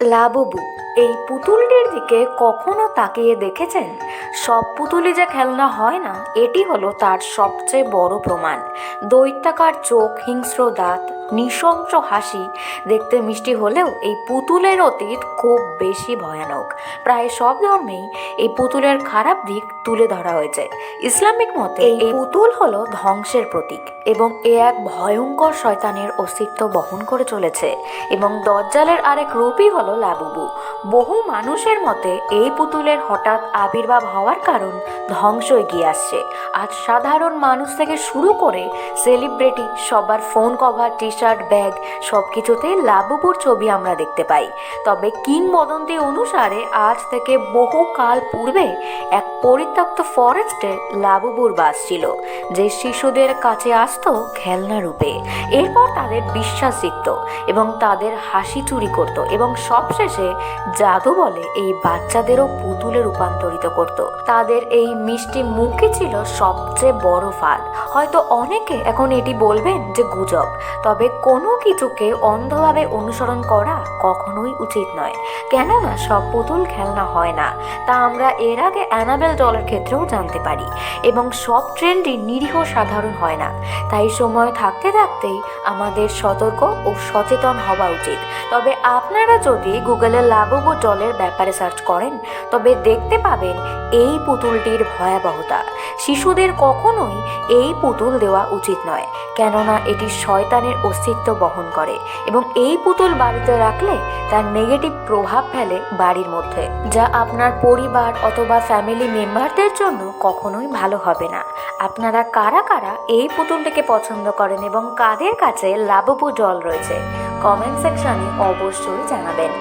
Labubu, এই পুতুলটির দিকে কখনো তাকিয়ে দেখেছেন? সব পুতুলই যে খেলনা হয় না, এটি হলো তার সবচেয়ে বড় প্রমাণ। দৈত্যাকার চোখ, হিংস্র দাঁত নৃশংস হাসি। দেখতে মিষ্টি হলেও এই পুতুলের অতীত খুব বেশি ভয়ানক। প্রায় সব ধর্মেই এই পুতুলের খারাপ দিক তুলে ধরা হয়েছে। ইসলামিক মতে এই পুতুল হল ধ্বংসের প্রতীক এবং এ এক ভয়ঙ্কর শয়তানের অস্তিত্ব বহন করে চলেছে এবং দজ্জালের আরেক রূপই হলো লাবুবু। বহু মানুষের মতে এই পুতুলের হঠাৎ আবির্ভাব হওয়ার কারণ ধ্বংস এগিয়ে আসছে। আজ সাধারণ মানুষ থেকে শুরু করে সেলিব্রিটি, সবার phone cover T shirt bag সব কিছুতেই লাবুবুর ছবি আমরা দেখতে পাই। তবে কিংবদন্তি অনুসারে আজ থেকে বহু কাল পূর্বে এক পরিত্যক্ত ফরেস্টে লাবুবুর বাস ছিল যে শিশুদের কাছে আসতো খেলনা রূপে। এরপর তাদের বিশ্বাস জিতত এবং তাদের হাসি চুরি করত এবং সবশেষে জাদু বলে এই বাচ্চাদেরও পুতুলে রূপান্তরিত করত। তাদের এই মিষ্টি মুখই ছিল সবচেয়ে বড় ফাঁদ। হয়তো অনেকে এখন এটি বলবেন যে গুজব, তবে কোনো কিছুকে অন্ধভাবে অনুসরণ করা কখনোই উচিত নয়। কেননা সব পুতুল খেলনা হয় না, তা আমরা এর আগে অ্যানাবেল ডলের ক্ষেত্রেও জানতে পারি এবং সব ট্রেন্ডই নিরীহ সাধারণ হয় না। তাই সময় থাকতে থাকতেই আমাদের সতর্ক ও সচেতন হওয়া উচিত। তবে আপনারা যদি গুগলে লাবুবু ডলের ব্যাপারে সার্চ করেন, তবে দেখতে পাবেন এই পুতুলটির ভয়াবহতা। শিশুদের কখনোই এই পুতুল দেওয়া উচিত নয়, কেননা এটি শয়তানের অস্তিত্ব বহন করে এবং এই পুতুল বাড়িতে রাখলে তার নেগেটিভ প্রভাব ফেলে বাড়ির মধ্যে, যা আপনার পরিবার অথবা ফ্যামিলি মেম্বারদের জন্য কখনোই ভালো হবে না। আপনারা কারা কারা এই পুতুলটিকে পছন্দ করেন এবং কাদের কাছে লাববু জল রয়েছে কমেন্ট সেকশনে অবশ্যই জানাবেন।